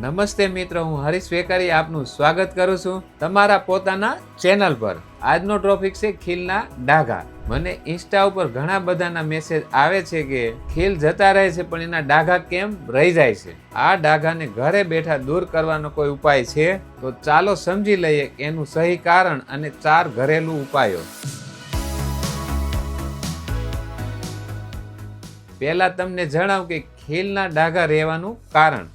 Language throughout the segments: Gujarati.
નમસ્તે મિત્રો, હું હરીશ વેકારી આપનું સ્વાગત કરું છું તમારા પોતાના ચેનલ પર. આજનો ટોપિક છે ખીલના ડાઘા. મને ઇન્સ્ટા ઉપર ઘણા બધાના મેસેજ આવે છે કે ખીલ જતા રહે છે, પણ એના ડાઘા કેમ રહી જાય છે? આ ડાઘાને ઘરે બેઠા દૂર કરવાનો કોઈ ઉપાય છે? તો ચાલો સમજી લઈએ એનું સહી કારણ અને ચાર ઘરેલું ઉપાયો. પહેલા તમને જણાવું કે ખીલના ડાઘા રહેવાનું કારણ.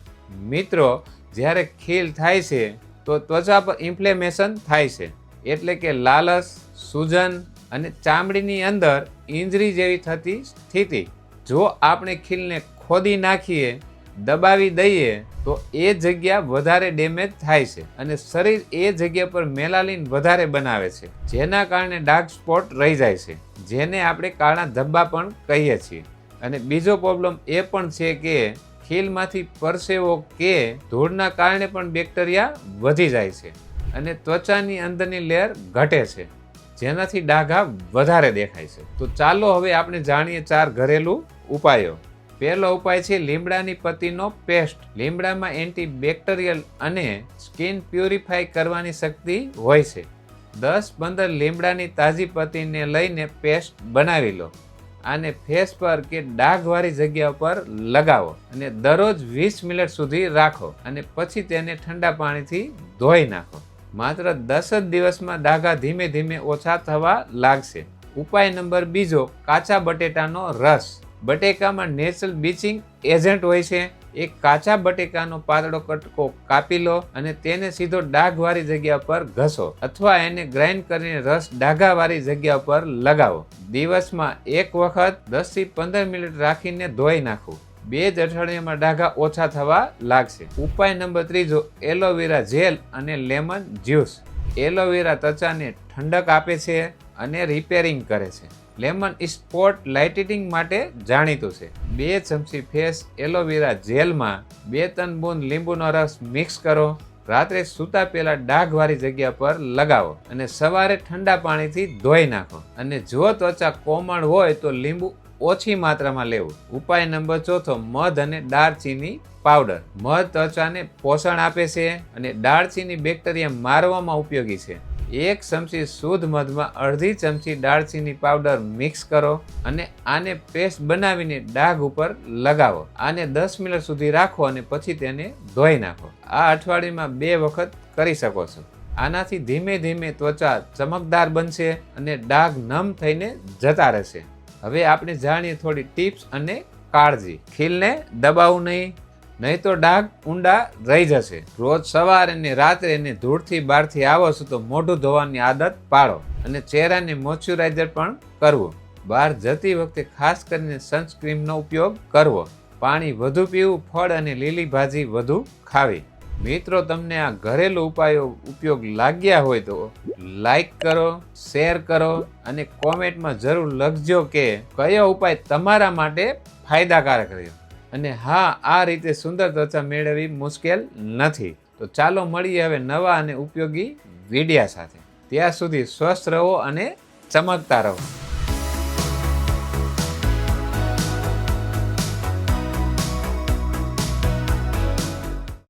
મિત્રો, જ્યારે ખીલ થાય છે, તો ત્વચા પર ઇન્ફ્લેમેશન થાય છે. એટલે કે લાલસ સૂજન અને ચામડીની અંદર ઇન્જરી જેવી થતી સ્થિતિ. જો આપણે ખીલને ખોદી નાખીએ, દબાવી દઈએ, તો એ જગ્યા વધારે ડેમેજ થાય છે અને શરીર એ જગ્યા પર મેલાલિન વધારે બનાવે છે, જેના કારણે ડાર્ક સ્પોટ રહી જાય છે, જેને આપણે કાળા ધબ્બા પણ કહીએ છીએ. અને બીજો પ્રોબ્લેમ એ પણ છે કે ખીલમાંથી પરસેવો કે ધૂળના કારણે પણ બેક્ટેરિયા વધી જાય છે અને ત્વચાની અંદરની લેયર ઘટે છે. જેનાથી ડાઘા વધારે દેખાય છે. તો ચાલો હવે આપણે જાણીએ ચાર ઘરેલું ઉપાયો. પહેલો ઉપાય છે લીમડાની પત્તીનો પેસ્ટ. લીમડામાં એન્ટી બેક્ટેરિયલ અને સ્કિન પ્યુરિફાય કરવાની શક્તિ હોય છે. દસ પંદર લીમડાની તાજી પત્તીને લઈને પેસ્ટ બનાવી લો. આને ફેસ પર કે ડાઘવાળી જગ્યા પર લગાવો અને દરરોજ વીસ મિનિટ સુધી રાખો અને પછી તેને ઠંડા પાણીથી ધોઈ નાખો. માત્ર દસ જ દિવસમાં ડાઘા ધીમે ધીમે ઓછા થવા લાગશે. ઉપાય નંબર બીજો, કાચા બટેટાનો રસ. બટેકામાં નેચરલ બીચિંગ એજન્ટ હોય છે. એક કાચા બટેકાનો પાતળો કટકો કાપી લો અને તેને સીધો ડાઘવાળી જગ્યા પર ઘસો અથવા એને ગ્રાઇન્ડ કરીને રસ ડાઘાવાળી જગ્યા પર લગાવો. દિવસમાં એક વખત દસથી પંદર મિનિટ રાખીને ધોઈ નાખવું બે જ અઠવાડિયામાં ડાઘા ઓછા થવા લાગશે. ઉપાય નંબર ત્રીજો, એલોવેરા જેલ અને લેમન જ્યુસ. એલોવેરા ત્વચાને ઠંડક આપે છે. અને રિપેરિંગ કરે છે. લેમન સ્પોટ લાઇટિંગ માટે જાણીતું છે. બે ચમચી ફેસ એલોવેરા જેલમાં બે ત્રણ બૂંદ લીંબુનો રસ મિક્સ કરો. રાત્રે સૂતા પહેલા ડાઘવાળી જગ્યા પર લગાવો અને સવારે ઠંડા પાણીથી ધોઈ નાખો. અને જો ત્વચા કોમળ હોય તો લીંબુ ઓછી માત્રામાં લેવું. ઉપાય નંબર ચોથો, મધ અને દાળચીની પાવડર મધ ત્વચાને પોષણ આપે છે અને દાળચીની બેક્ટેરિયા મારવામાં ઉપયોગી છે. એક ચમચી શુદ્ધ મધમાં અડધી ચમચી દાળચીની પાવડર મિક્સ કરો અને આને પેસ્ટ બનાવીને ડાઘ ઉપર લગાવો. આને દસ મિનિટ સુધી રાખો અને પછી તેને ધોઈ નાખો. આ અઠવાડિયામાં બે વખત કરી શકો છો. આનાથી ધીમે ધીમે ત્વચા ચમકદાર બનશે અને ડાઘ નમ થઈને જતા રહેશે. હવે આપણે જાણીએ થોડી ટિપ્સ અને કાળજી. ખીલને દબાવવું નહીં. નહીં તો ડાઘ ઊંડા રહી જશે. રોજ સવારે ને રાત્રે એને ધૂળથી બહારથી આવો છો તો મોઢું ધોવાની આદત પાડો અને ચહેરાને મોઇશ્ચરાઇઝર પણ કરવું. બહાર જતી વખતે ખાસ કરીને સનસ્ક્રીમનો ઉપયોગ કરવો. પાણી વધુ પીવું, ફળ અને લીલી ભાજી વધુ ખાવી. મિત્રો, તમને આ ઘરેલું ઉપાયો ઉપયોગ લાગ્યા હોય તો લાઈક કરો, શેર કરો અને કોમેન્ટમાં જરૂર લખજો કે કયો ઉપાય તમારા માટે ફાયદાકારક રહ્યો. અને હા, આ રીતે સુંદર ત્વચા મેળવવી મુશ્કેલ નથી. તો ચાલો મળીએ હવે નવા અને ઉપયોગી વિડિયા સાથે. ત્યાં સુધી સ્વસ્થ રહો અને ચમકતા રહો.